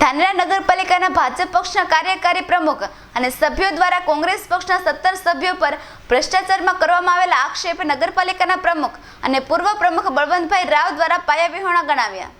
ધાનેરા નગરપાલિકાના ભાજપ પક્ષના કાર્યકારી પ્રમુખ અને સભ્યો દ્વારા કોંગ્રેસ પક્ષના સત્તર સભ્યો પર ભ્રષ્ટાચારમાં કરવામાં આવેલા આક્ષેપ નગરપાલિકાના પ્રમુખ અને પૂર્વ પ્રમુખ બળવંતભાઈ રાવ દ્વારા પાયાવિહોણા ગણાવ્યા.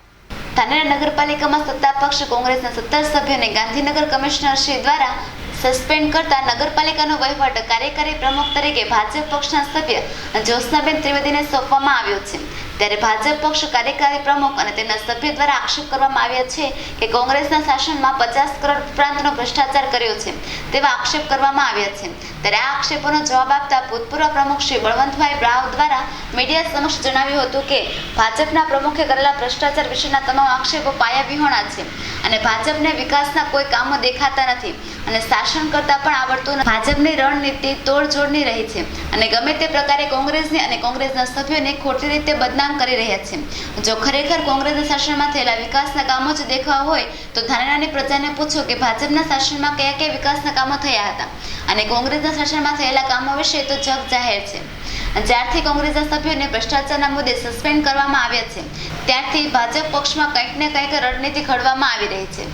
ધાનેરા નગરપાલિકામાં સત્તા પક્ષ, કોંગ્રેસના સત્તર સભ્યોને ગાંધીનગર કમિશનર શ્રી દ્વારા સસ્પેન્ડ કરતા નગરપાલિકાનો વહીવટ કાર્યકારી પ્રમુખ તરીકે ભાજપ પક્ષના સભ્ય જ્યોત્સનાબેન ત્રિવેદીને સોંપવામાં આવ્યો છે. ત્યારે ભાજપ પક્ષ કાર્યકારી પ્રમુખ અને તેના સભ્ય દ્વારા આક્ષેપ કરવામાં આવ્યા છે કે કોંગ્રેસના શાસનમાં પચાસ કરોડ ઉપરાંતનો ભ્રષ્ટાચાર કર્યો છે તેવા આક્ષેપ કરવામાં આવ્યા છે ત્યારે આ આક્ષેપોનો જવાબ આપતા ભૂતપૂર્વ પ્રમુખ શ્રી બળવંતભાઈ રાવ દ્વારા મીડિયા સમક્ષ જણાવ્યું હતું કે, ભાજપના પ્રમુખે કરેલા ભ્રષ્ટાચાર વિશેના તમામ આક્ષેપો પાયાવિહોણા છે અને ભાજપને વિકાસના કોઈ કામો દેખાતા નથી અને શાસન કરતા પણ આવડતું. ભાજપની રણનીતિ તોડજોડની રહી છે અને ગમે તે પ્રકારે કોંગ્રેસની અને કોંગ્રેસના સભ્યોને ખોટી રીતે બદનામ કરી રહ્યા છે. જો ખરેખર કોંગ્રેસના શાસનમાં થયેલા વિકાસના કામો જ દેખવા હોય, તો ધાનેરાની પ્રજાને પૂછો કે ભાજપના શાસનમાં કયા કયા વિકાસના કામો થયા હતા. અને કોંગ્રેસના શાસનમાં થયેલા કામો વિશે તો જગ જાહેર છે. જ્યારથી કોંગ્રેસના સભ્યોને ભ્રષ્ટાચારના મુદ્દે સસ્પેન્ડ કરવામાં આવ્યા છે, ત્યારથી ભાજપ પક્ષમાં કંઈક ને કંઈક રણનીતિ ઘડવામાં આવી રહી છે.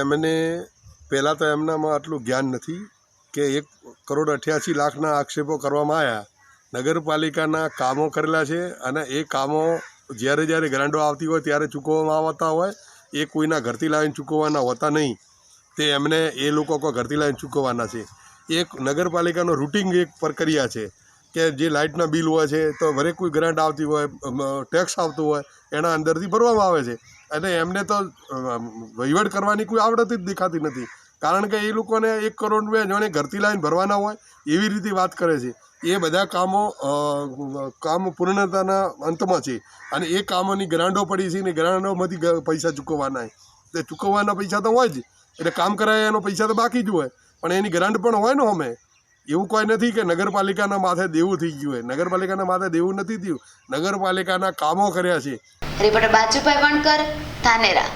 એમને પહેલાં તો એમનામાં આટલું જ્ઞાન નથી કે એક કરોડ અઠ્યાસી લાખના આક્ષેપો કરવામાં આવ્યા. નગરપાલિકાના કામો કરેલા છે અને એ કામો જ્યારે જ્યારે ગ્રાન્ડો આવતી હોય ત્યારે ચૂકવવામાં આવતા હોય, એ કોઈના ઘરથી લાવીને ચૂકવવાના હોતા નહીં. તે એમને, એ લોકો ઘરથી લાવીને ચૂકવવાના છે. એક નગરપાલિકાનો રૂટિંગ એક પ્રક્રિયા છે કે જે લાઇટના બિલ હોય છે, તો દરેક કોઈ ગ્રાન્ટ આવતી હોય ટેક્સ આવતો હોય, એના અંદરથી ભરવામાં આવે છે. અને એમને તો વહીવટ કરવાની કોઈ આવડત જ દેખાતી નથી. કારણ કે એ લોકોને એક કરોડ રૂપિયા જાણે ઘરથી લાવીને ભરવાના હોય એવી રીતે વાત કરે છે. એ બધા કામો કામ પૂર્ણતાના અંતમાં છે. અને એ કામોની ગ્રાન્ડો પડી છે ને ગ્રાન્ડોમાંથી પૈસા ચૂકવવાના એટલે ચૂકવવાના પૈસા તો હોય જ. એટલે કામ કરાય એનો પૈસા તો બાકી જ હોય. પણ એની ગ્રાન્ટ પણ હોય ને અમે. એવું કોઈ નથી કે નગરપાલિકાના માથે દેવું થઈ ગયું હોય. નગરપાલિકાના માથે દેવું નથી થયું. નગરપાલિકાના કામો કર્યા છે. રિપોર્ટર બાજુભાઈ વણકર, ધાનેરા.